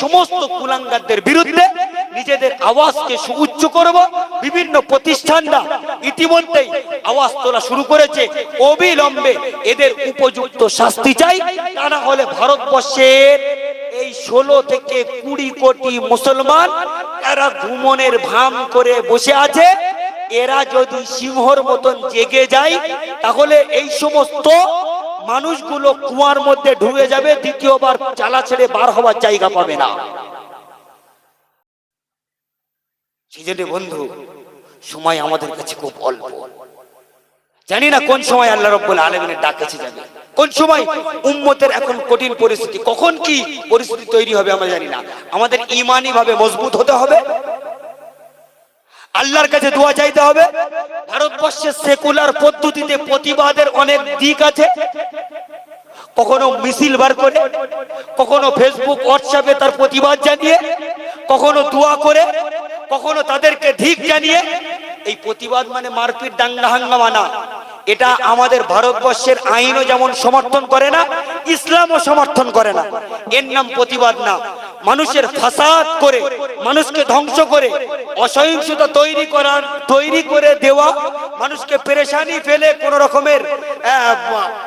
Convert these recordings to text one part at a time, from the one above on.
সমস্ত কুলাঙ্গারদের বিরুদ্ধে নিজেদের আওয়াজকে সুউচ্চ করব। বিভিন্ন প্রতিষ্ঠানরা ইতিমধ্যেই আওয়াজ তোলা শুরু করেছে। অবিলম্বে এদের উপযুক্ত শাস্তি চাই। তা না হলে ভারতবর্ষের এই ষোলো থেকে কুড়ি কোটি মুসলমান এরা ঘুমনের ভাম করে বসে আছে। এরা যদি সিংহর মতন জেগে যায়, তাহলে এই সমস্ত মানুষগুলো কুয়ার মধ্যে ঢুকে যাবে, দ্বিতীয়বার চালা ছেড়ে বার হওয়ার জায়গা পাবে না। সেই জন্য বন্ধু, সময় আমাদের কাছে খুব অল্প। জানি না কোন সময় আল্লাহ রব্বুল আলমিনের ডাক কাছে কোন সময় উম্মতের এখন কঠিন পরিস্থিতি, কখন কি পরিস্থিতি তৈরি হবে আমরা জানি না। আমাদের ইমানি ভাবে মজবুত হতে হবে আল্লাহর কাছে দোয়া চাইতে হবে। ভারতবর্ষের সেকুলার পদ্ধতিতে প্রতিবাদের অনেক দিক আছে। কখনো মিছিল বার করে, কখনো ফেসবুক হোয়াটসঅ্যাপে তার প্রতিবাদ জানিয়ে, কখনো দোয়া করে, কখনো তাদেরকে ধিক জানিয়ে। এই প্রতিবাদ মানে মারপিট, দাঙ্গা, হাঙ্গামা না। এটা আমাদের ভারতবর্ষের আইনও যেমন সমর্থন করে না, ইসলামও সমর্থন করে না। এর নাম প্রতিবাদ না। মানুষের ফাসাদ করে, মানুষকে ধ্বংস করে, অসহিংসতা তৈরি করার, তৈরি করে দেওয়া, মানুষকে পেরেশানি ফেলে কোন রকমের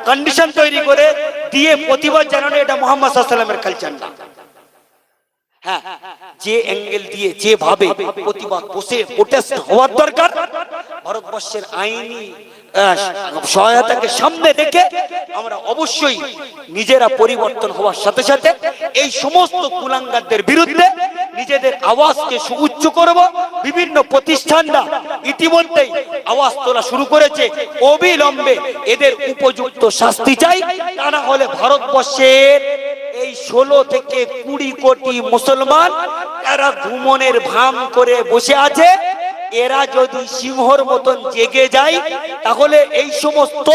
কন্ডিশন তৈরি করে দিয়ে প্রতিবাদ জানানো এটা মোহাম্মদ সাল্লামের কালচার না। হ্যাঁ যে অ্যাঙ্গেল দিয়ে যেভাবে প্রতিবাদ বসে প্রোটেস্ট হওয়ার দরকার, ভারতবর্ষের আইনি সহায়তাকে সামনে রেখে আমরা অবশ্যই নিজেরা পরিবর্তন হওয়ার সাথে সাথে এই সমস্ত কুলাঙ্গারদের বিরুদ্ধে নিজেদের আওয়াজকে সুউচ্চ করব। বিভিন্ন প্রতিষ্ঠানরা ইতিমধ্যেই আওয়াজ তোলা শুরু করেছে। অবিলম্বে এদের উপযুক্ত শাস্তি চাই। তা না হলে ভারতবর্ষের এই ষোলো থেকে কুড়ি কোটি মুসলমান তারা ভ্রমণের ভাম করে বসে আছে। এরা যদি সিংহর মতন জেগে যায়, তাহলে এই সমস্ত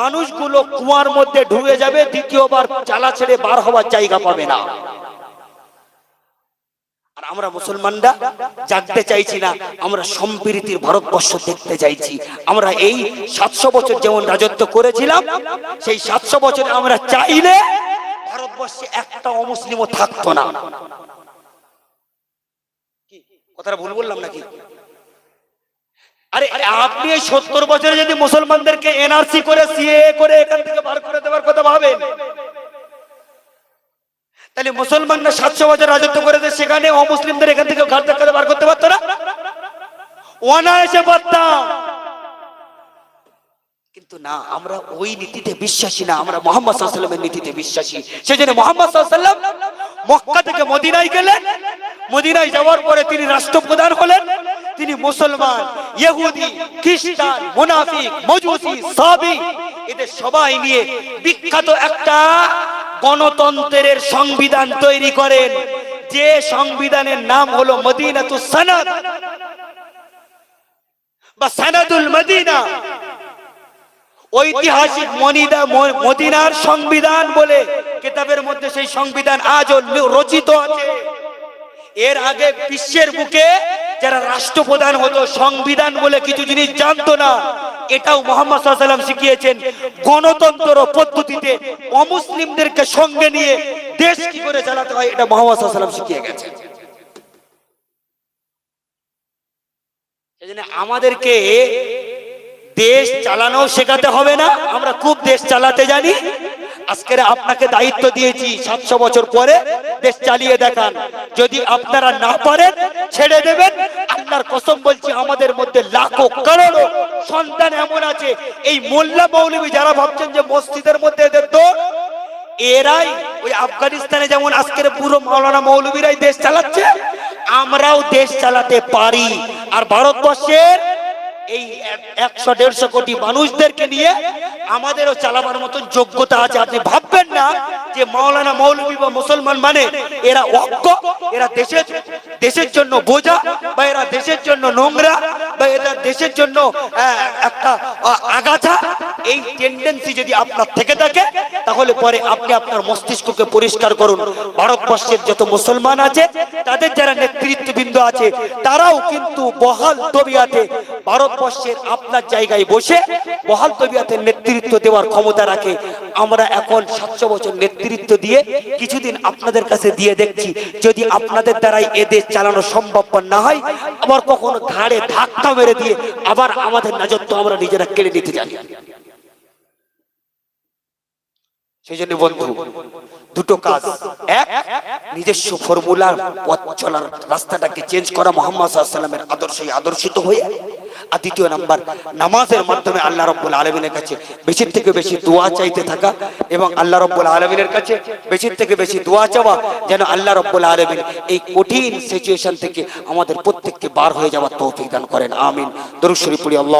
মানুষগুলো কুয়ার মধ্যে ঢুকে যাবে, দ্বিতীয়বার চালা ছেড়ে বার হওয়ার জায়গা পাবে না। আমরা মুসলমানরা জানতে চাইছি না, আমরা সম্প্রীতির ভারতবর্ষ দেখতে চাইছি। আমরা এই সাতশো বছর যেমন রাজত্ব করেছিলাম, সেই সাতশো বছরে আমরা চাইলে ভারতবর্ষে একটা অমুসলিমও থাকতো না। কথাটা ভুল বললাম নাকি? আরে আপনি সত্তর বছরে যদি মুসলমানদেরকে এনআরসি করে সিএ করে এখান থেকে বার করে দেওয়ার কথা ভাবেন? তাহলে মুসলমানরা সাতশো বছর রাজত্ব করেছে, সেখানে অমুসলিমদের এখান থেকে ঘাট ধাক্কা বার করতে পারতো না? অনায়াসে পারতাম। কিন্তু না, আমরা ওই নীতিতে বিশ্বাসী না, আমরা মোহাম্মদ সাল্লামের নীতিতে বিশ্বাসী। সেই জন্য মোহাম্মদ সাল্লাম মক্কা থেকে মদিনায় গেলেন। মদিনায় যাওয়ার পরে তিনি রাষ্ট্রপ্রধান হলেন। তিনি মুসলমান, ইহুদি, খ্রিস্টান, মুনাফিক মজুসি সাবি এদের সবাই নিয়ে বিখ্যাত একটা গণতন্ত্রের সংবিধান তৈরি করেন। যে সংবিধানের নাম হলো মদিনাতুস সানাদ। বা সানাদুল মদিনা। ঐতিহাসিক মনিদা মদিনার সংবিধান বলে কিতাবের মধ্যে সেই সংবিধান আজও রচিত আছে। এর আগে বিশ্বের বুকে যারা রাষ্ট্রপ্রধান হতো, সংবিধান বলে কিছু জিনিস জানতো না, এটাও মোহাম্মদ সাল্লাম শিখিয়েছেন, গণতন্ত্র পদ্ধতিতে অমুসলিমদেরকে সঙ্গে নিয়ে দেশ কি করে চালাতে হয়, এটা মোহাম্মদ সাল্লাম শিখিয়ে গেছেন। আমাদেরকে দেশ চালানো শেখাতে হবে না, আমরা খুব দেশ চালাতে জানি আজকের আপনাকে দায়িত্ব দিয়েছি সাতশো বছর পরে দেশ চালিয়ে দেখান যদি আপনারা না পারেন, ছেড়ে দেবেন। আপনার কসম বলছি, আমাদের মধ্যে লাখো কারোর সন্তান এমন আছে। এই মোল্লা মৌলবী যারা ভাবছেন যে মসজিদের মধ্যে এদের দৌড় এরাই ওই আফগানিস্তানে যেমন আজকের পুরো মাওলানা মৌলবীরাই দেশ চালাচ্ছে, আমরাও দেশ চালাতে পারি। আর ভারতবর্ষের এই একশো দেড়শো কোটি মানুষদেরকে নিয়ে আমাদেরও চালাবার মতন যোগ্যতা আছে। আপনি ভাববেন না যে মাওলানা মৌলবী বা মুসলমান মানে এরা অজ্ঞ এরা দেশের দেশের জন্য বোঝা বা এরা দেশের জন্য নোংরা বা এরা দেশের জন্য একটা আগাছা। এই টেন্ডেন্সি যদি আপনার থেকে থাকে তাহলে পরে আপনি আপনার মস্তিষ্ককে পরিষ্কার করুন। ভারতবর্ষের যত মুসলমান আছে, তাদের যারা নেতৃত্ববৃন্দ আছে, তারাও কিন্তু বহাল তবিয়াতে ভারতবর্ষের আপনার জায়গায় বসে বহাল তবিয়াতে নেতৃত্ব দেওয়ার ক্ষমতা রাখে। আমরা এখন সাতশো বছর নেতৃত্ব দিয়ে কিছুদিন আপনাদের কাছে দিয়ে দেখছি, যদি আপনাদের দ্বারাই এদেশ চালানো সম্ভব না হয়, আবার কখনো ঘাড়ে ধাক্কা মেরে দিয়ে আবার আমাদের রাজত্ব আমরা নিজেরা কেড়ে নিতে জানি। সেই জন্য বন্ধু, দুটো কাজ। এক, নিজস্ব ফর্মুলার পথ চলার রাস্তাটাকে চেঞ্জ করা মোহাম্মদ সাল্লামের আদর্শে আদর্শিত হয়ে। আর দ্বিতীয় নাম্বার, নামাজের মাধ্যমে আল্লাহ রব্বুল আলমিনের কাছে বেশি থেকে বেশি দোয়া চাইতে থাকা এবং আল্লাহ রব্বুল আলমিনের কাছে বেশি থেকে বেশি দোয়া চাওয়া যেন আল্লাহ রব্বুল আলমিন এই কঠিন সিচুয়েশন থেকে আমাদের প্রত্যেককে বার হয়ে যাওয়ার তৌফিক দান করেন। আমিন। দরুদ শরীফ পড়ি, আল্লাহ